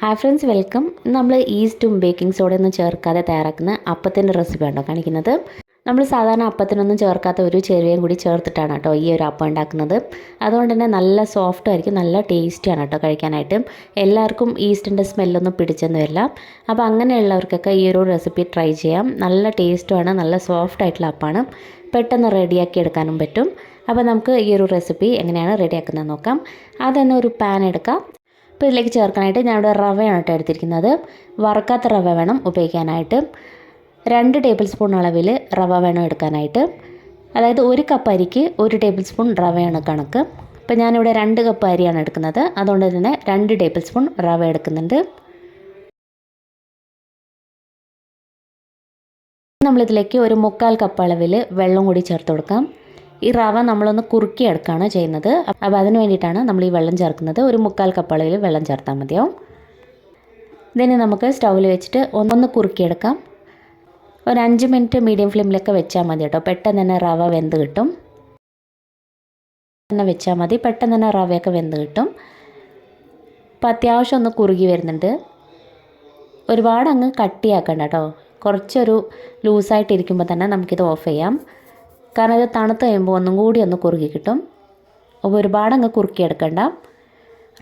Hi friends welcome നമ്മൾ ഈസ്റ്റും baking സോഡയൊന്നും ചേർക്കാതെ തയ്യാറാക്കുന്ന അപ്പത്തിന്റെ റെസിപ്പിയാണോ കാണിക്കുന്നത്. നമ്മൾ സാധാരണ അപ്പത്തിനൊന്നും ചേർക്കാത്ത ഒരു ചെറിയും കൂടി ചേർത്തിട്ടാണ് കേട്ടോ ഈ ഒരു അപ്പം ഉണ്ടാക്കുന്നത്. അതുകൊണ്ട് തന്നെ നല്ല സോഫ്റ്റ് ആയിരിക്കും നല്ല ടേസ്റ്റിയാണ് കേട്ടോ കഴിക്കാനായിട്ട്. എല്ലാവർക്കും ഈസ്റ്റിന്റെ സ്മെല്ലൊന്നും പിടിച്ചെന്ന് വരില്ല. അപ്പോൾ അങ്ങനെയുള്ളവർക്കൊക്കെ ഈ ഒരു റെസിപ്പി ട്രൈ ചെയ്യാം. നല്ല ടേസ്റ്റുമാണ് നല്ല സോഫ്റ്റ് ആയിട്ടുള്ള അപ്പമാണ് പെട്ടെന്ന് റെഡിയാക്കി എടുക്കാനും പറ്റും. അപ്പോൾ നമുക്ക് ഈ ഒരു റെസിപ്പി എങ്ങനെയാണ് റെഡിയാക്കുന്നത് നോക്കാം. ആദ്യം ഒരു പാൻ എടുക്കാം. ഇതിലേക്ക് ചേർക്കാനായിട്ട് ഞാനിവിടെ റവയാണ് കേട്ടോ എടുത്തിരിക്കുന്നത്. വറക്കാത്ത റവ വേണം ഉപയോഗിക്കാനായിട്ട്. രണ്ട് ടേബിൾ സ്പൂൺ അളവിൽ റവ വേണം എടുക്കാനായിട്ട്. അതായത് ഒരു കപ്പ് അരിക്ക് ഒരു ടേബിൾ സ്പൂൺ റവയാണ് കണക്ക്. അപ്പോൾ ഞാനിവിടെ രണ്ട് കപ്പ് അരിയാണ് എടുക്കുന്നത്. അതുകൊണ്ട് തന്നെ രണ്ട് ടേബിൾ സ്പൂൺ റവ എടുക്കുന്നുണ്ട്. നമ്മളിതിലേക്ക് ഒരു മുക്കാൽ കപ്പ് അളവിൽ വെള്ളം കൂടി ചേർത്ത് കൊടുക്കാം. ഈ റവ നമ്മളൊന്ന് കുറുക്കിയെടുക്കുകയാണ് ചെയ്യുന്നത്. അപ്പോൾ അതിന് വേണ്ടിയിട്ടാണ് നമ്മൾ ഈ വെള്ളം ചേർക്കുന്നത്. ഒരു മുക്കാൽ കപ്പളയിൽ വെള്ളം ചേർത്താൽ മതിയാവും. ഇതിനെ നമുക്ക് സ്റ്റൗവിൽ വെച്ചിട്ട് ഒന്നൊന്ന് കുറുക്കിയെടുക്കാം ഒരു അഞ്ച് മിനിറ്റ് മീഡിയം ഫ്ലെയിമിലൊക്കെ വെച്ചാൽ മതി കേട്ടോ. പെട്ടെന്ന് തന്നെ റവ വെന്ത് കിട്ടും. തന്നെ വെച്ചാൽ മതി. പെട്ടെന്ന് തന്നെ റവയൊക്കെ വെന്ത് കിട്ടും. അപ്പോൾ അത്യാവശ്യം ഒന്ന് കുറുകി വരുന്നുണ്ട്. ഒരുപാട് അങ്ങ് കട്ടിയാക്കണ്ട കേട്ടോ. കുറച്ചൊരു ലൂസായിട്ടിരിക്കുമ്പോൾ തന്നെ നമുക്കിത് ഓഫ് ചെയ്യാം. കാരണം ഇത് തണുത്ത് കഴിയുമ്പോൾ ഒന്നും കൂടി ഒന്ന് കുറുകി കിട്ടും. അപ്പോൾ ഒരുപാട് അങ്ങ് കുറുക്കിയെടുക്കണ്ട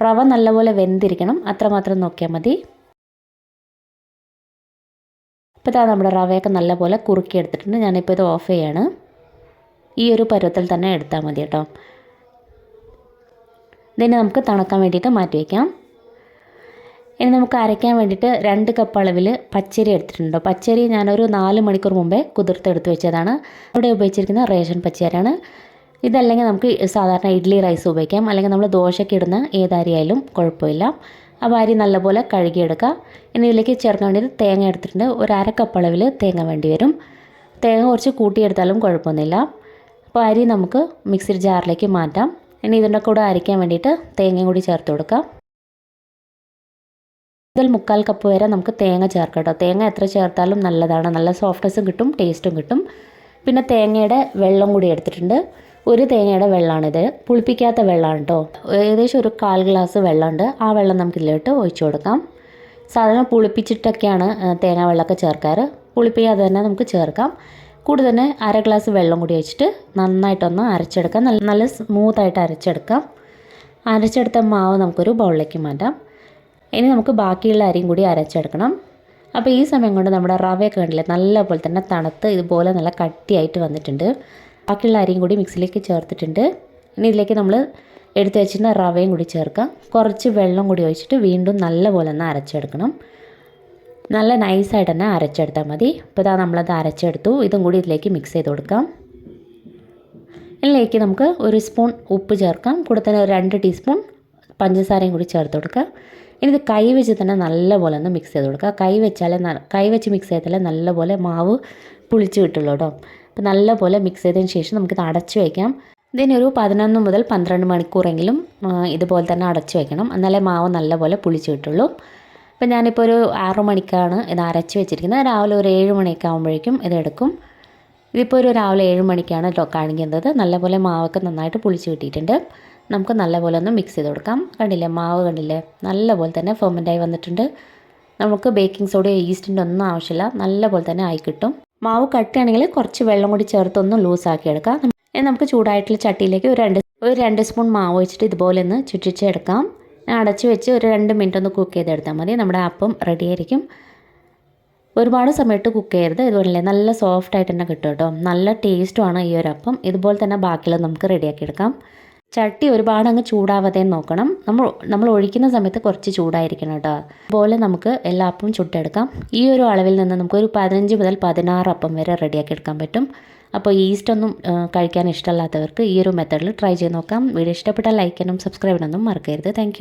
റവ നല്ലപോലെ വെന്തിരിക്കണം. അത്രമാത്രം നോക്കിയാൽ മതി. ഇപ്പോൾ ഇതാ നമ്മുടെ റവയൊക്കെ നല്ലപോലെ കുറുക്കിയെടുത്തിട്ടുണ്ട് ഞാനിപ്പോൾ ഇത് ഓഫ് ചെയ്യാണ്. ഈ ഒരു പരുവത്തിൽ തന്നെ എടുത്താൽ മതി കേട്ടോ. ഇതിനെ നമുക്ക് തണുക്കാൻ വേണ്ടിയിട്ട് മാറ്റി വയ്ക്കാം. ഇനി നമുക്ക് അരയ്ക്കാൻ വേണ്ടിയിട്ട് രണ്ട് കപ്പ് അളവിൽ പച്ചരി എടുത്തിട്ടുണ്ട്? പച്ചരി ഞാനൊരു നാല് മണിക്കൂർ മുമ്പേ കുതിർത്തെടുത്ത് വെച്ചതാണ്. ഇവിടെ ഉപയോഗിച്ചിരിക്കുന്ന റേഷൻ പച്ചരിയാണ്. ഇതല്ലെങ്കിൽ നമുക്ക് സാധാരണ ഇഡ്ഡലി റൈസ് ഉപയോഗിക്കാം. അല്ലെങ്കിൽ നമ്മൾ ദോശയ്ക്ക് ഇടുന്ന ഏതരിയായാലും കുഴപ്പമില്ല. അപ്പോൾ അരി നല്ലപോലെ കഴുകിയെടുക്കുക. ഇനി ഇതിലേക്ക് ചേർക്കാൻ വേണ്ടിയിട്ട് തേങ്ങ എടുത്തിട്ടുണ്ട്. ഒരു അര കപ്പ് അളവിൽ തേങ്ങ വേണ്ടി വരും. തേങ്ങ കുറച്ച് കൂട്ടിയെടുത്താലും കുഴപ്പമൊന്നുമില്ല. അപ്പോൾ അരി നമുക്ക് മിക്സി ജാറിലേക്ക് മാറ്റാം. ഇനി ഇതിന്റെ കൂടെ അരയ്ക്കാൻ വേണ്ടിയിട്ട് തേങ്ങയും കൂടി ചേർത്ത് കൊടുക്കാം. ഇതിൽ മുക്കാൽ കപ്പ് വരെ നമുക്ക് തേങ്ങ ചേർക്കാം കേട്ടോ. തേങ്ങ എത്ര ചേർത്താലും നല്ലതാണ്. നല്ല സോഫ്റ്റ്നെസ്സും കിട്ടും ടേസ്റ്റും കിട്ടും. പിന്നെ തേങ്ങയുടെ വെള്ളം കൂടി എടുത്തിട്ടുണ്ട്. ഒരു തേങ്ങയുടെ വെള്ളമാണിത് പുളിപ്പിക്കാത്ത വെള്ളമാണ് കേട്ടോ. ഏകദേശം ഒരു കാൽ ഗ്ലാസ് വെള്ളമുണ്ട് ആ വെള്ളം നമുക്ക് ഇതിലോട്ട് ഒഴിച്ചു കൊടുക്കാം. സാധാരണ പുളിപ്പിച്ചിട്ടൊക്കെയാണ് തേങ്ങ വെള്ളമൊക്കെ ചേർക്കാറ്. പുളിപ്പിക്കാതെ തന്നെ നമുക്ക് ചേർക്കാം. കൂടുതൽ അര ഗ്ലാസ് വെള്ളം കൂടി ഒഴിച്ചിട്ട് നന്നായിട്ടൊന്ന് അരച്ചെടുക്കാം. നല്ല നല്ല സ്മൂത്തായിട്ട് അരച്ചെടുക്കാം. അരച്ചെടുത്ത മാവ് നമുക്കൊരു ബൗളിലേക്ക് മാറ്റാം. ഇനി നമുക്ക് ബാക്കിയുള്ള അരിയും കൂടി അരച്ചെടുക്കണം. അപ്പോൾ ഈ സമയം കൊണ്ട് നമ്മുടെ റവയൊക്കെ കണ്ടില്ലേ നല്ലപോലെ തന്നെ തണുത്ത് ഇതുപോലെ നല്ല കട്ടിയായിട്ട് വന്നിട്ടുണ്ട്. ബാക്കിയുള്ള അരിയും കൂടി മിക്സിലേക്ക് ചേർത്തിട്ടുണ്ട്. ഇനി ഇതിലേക്ക് നമ്മൾ എടുത്ത് വെച്ചിരുന്ന റവയും കൂടി ചേർക്കാം. കുറച്ച് വെള്ളം കൂടി ഒഴിച്ചിട്ട് വീണ്ടും നല്ലപോലെ തന്നെ അരച്ചെടുക്കണം. നല്ല നൈസായിട്ട് തന്നെ അരച്ചെടുത്താൽ മതി. ഇപ്പോൾ ഇതാ നമ്മളത് അരച്ചെടുത്തു. ഇതും കൂടി ഇതിലേക്ക് മിക്സ് ചെയ്ത് കൊടുക്കാം. ഇതിലേക്ക് നമുക്ക് ഒരു സ്പൂൺ ഉപ്പ് ചേർക്കാം. കൂടെ തന്നെ ഒരു രണ്ട് ടീസ്പൂൺ പഞ്ചസാരയും കൂടി ചേർത്ത് കൊടുക്കാം. ഇനി ഇത് കൈ വെച്ച് തന്നെ നല്ലപോലെ ഒന്ന് മിക്സ് ചെയ്ത് കൊടുക്കുക. കൈ വെച്ചാലേ കൈ വെച്ച് മിക്സ് ചെയ്താലേ നല്ലപോലെ മാവ് പുളിച്ച് കിട്ടുള്ളൂ കേട്ടോ. അപ്പോൾ നല്ലപോലെ മിക്സ് ചെയ്തതിന് ശേഷം നമുക്കിത് അടച്ച് വയ്ക്കാം ഇതിനൊരു പതിനൊന്ന് മുതൽ പന്ത്രണ്ട് മണിക്കൂറെങ്കിലും ഇതുപോലെ തന്നെ അടച്ച് വയ്ക്കണം എന്നാലേ മാവ് നല്ലപോലെ പുളിച്ച് കിട്ടുള്ളൂ. അപ്പോൾ ഞാനിപ്പോൾ ഒരു ആറു മണിക്കാണ് ഇത് അരച്ച് വെച്ചിരിക്കുന്നത്. രാവിലെ ഒരു ഏഴ് മണിയൊക്കെ ആകുമ്പോഴേക്കും ഇതെടുക്കും ഇതിപ്പോൾ ഒരു രാവിലെ ഏഴ് മണിക്കാണ് കേട്ടോ കാണിക്കുന്നത്. നല്ലപോലെ മാവൊക്കെ നന്നായിട്ട് പുളിച്ച് കിട്ടിയിട്ടുണ്ട്. നമുക്ക് നല്ലപോലെ ഒന്ന് മിക്സ് ചെയ്ത് കൊടുക്കാം. കണ്ടില്ലേ? മാവ് കണ്ടില്ലേ? നല്ലപോലെ തന്നെ ഫെർമെന്റായി വന്നിട്ടുണ്ട്. നമുക്ക് ബേക്കിംഗ് സോഡയോ ഈസ്റ്റിന്റെ ഒന്നും ആവശ്യമില്ല. നല്ലപോലെ തന്നെ ആയി കിട്ടും. മാവ് കട്ടിയാണെങ്കിൽ കുറച്ച് വെള്ളം കൂടി ചേർത്തൊന്ന് ലൂസാക്കി എടുക്കാം. നമുക്ക് ചൂടായിട്ടുള്ള ചട്ടിയിലേക്ക് ഒരു രണ്ട് ഒരു രണ്ട് സ്പൂൺ മാവ് വെച്ചിട്ട് ഇതുപോലെ ഒന്ന് ചുറ്റിച്ചെടുക്കാം അടച്ച് വെച്ച് ഒരു രണ്ട് മിനിറ്റ് ഒന്ന് കുക്ക് ചെയ്തെടുത്താൽ മതി. നമ്മുടെ അപ്പം റെഡിയായിരിക്കും ഒരുപാട് സമയത്ത് കുക്ക് ചെയ്യരുത്. ഇതുപോലെ നല്ല സോഫ്റ്റ് ആയിട്ട് തന്നെ കിട്ടും കേട്ടോ. നല്ല ടേസ്റ്റുമാണ് ഈ ഒരു അപ്പം. ഇതുപോലെ തന്നെ ബാക്കിയുള്ളത് നമുക്ക് റെഡിയാക്കി എടുക്കാം. ചട്ടി ഒരുപാട് അങ്ങ് ചൂടാവാതെ നോക്കണം. നമ്മൾ നമ്മൾ ഒഴിക്കുന്ന സമയത്ത് കുറച്ച് ചൂടായിരിക്കണം കേട്ടോ. അതുപോലെ നമുക്ക് എല്ലാ അപ്പവും ചുട്ടെടുക്കാം. ഈ ഒരു അളവിൽ നിന്ന് നമുക്കൊരു പതിനഞ്ച് മുതൽ പതിനാറ് അപ്പം വരെ റെഡിയാക്കി എടുക്കാൻ പറ്റും. അപ്പോൾ ഈസ്റ്റ് ഒന്നും കഴിക്കാൻ ഇഷ്ടമല്ലാത്തവർക്ക് ഈ ഒരു മെത്തേഡിൽ ട്രൈ ചെയ്ത് നോക്കാം. വീഡിയോ ഇഷ്ടപ്പെട്ടാൽ ലൈക്ക് ചെയ്യാനും സബ്സ്ക്രൈബ് ചെയ്യാനൊന്നും മറക്കരുത്. താങ്ക്